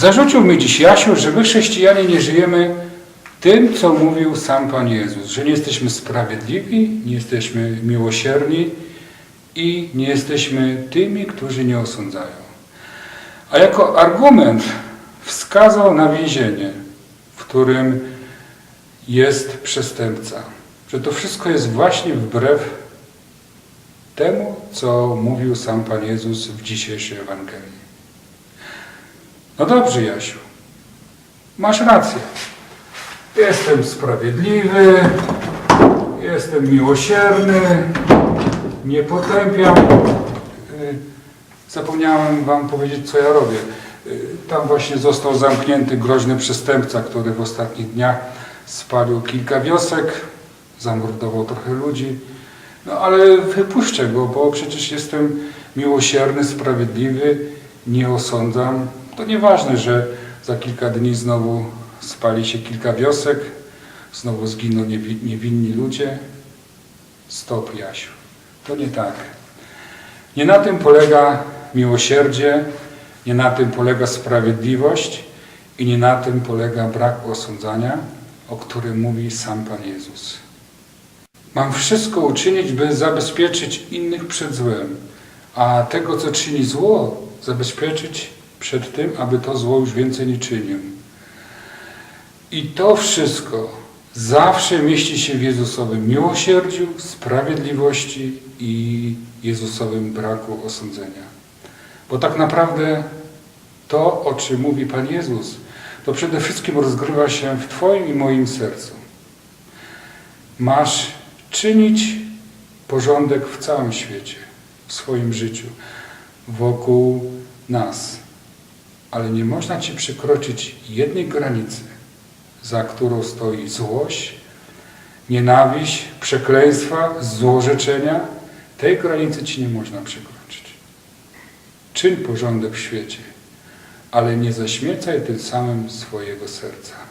Zarzucił mi dziś Jasiu, że my chrześcijanie nie żyjemy tym, co mówił sam Pan Jezus, że nie jesteśmy sprawiedliwi, nie jesteśmy miłosierni i nie jesteśmy tymi, którzy nie osądzają. A jako argument wskazał na więzienie, w którym jest przestępca. Że to wszystko jest właśnie wbrew temu, co mówił sam Pan Jezus w dzisiejszej Ewangelii. No dobrze, Jasiu, masz rację. Jestem sprawiedliwy, jestem miłosierny, nie potępiam. Y, Zapomniałem Wam powiedzieć, co ja robię. Y, Tam właśnie został zamknięty groźny przestępca, który w ostatnich dniach spalił kilka wiosek, zamordował trochę ludzi. No ale wypuszczę go, bo przecież jestem miłosierny, sprawiedliwy, nie osądzam. To nieważne, że za kilka dni znowu spali się kilka wiosek, znowu zginą niewi- niewinni ludzie. Stop, Jasiu. To nie tak. Nie na tym polega miłosierdzie, nie na tym polega sprawiedliwość i nie na tym polega brak osądzania, o którym mówi sam Pan Jezus. Mam wszystko uczynić, by zabezpieczyć innych przed złem, a tego, co czyni zło, zabezpieczyć przed tym, aby to zło już więcej nie czynił. I to wszystko zawsze mieści się w Jezusowym miłosierdziu, sprawiedliwości i Jezusowym braku osądzenia. Bo tak naprawdę to, o czym mówi Pan Jezus, to przede wszystkim rozgrywa się w Twoim i moim sercu. Masz czynić porządek w całym świecie, w swoim życiu, wokół nas. Ale nie można Ci przekroczyć jednej granicy, za którą stoi złość, nienawiść, przekleństwa, złorzeczenia. Tej granicy Ci nie można przekroczyć. Czyń porządek w świecie, ale nie zaśmiecaj tym samym swojego serca.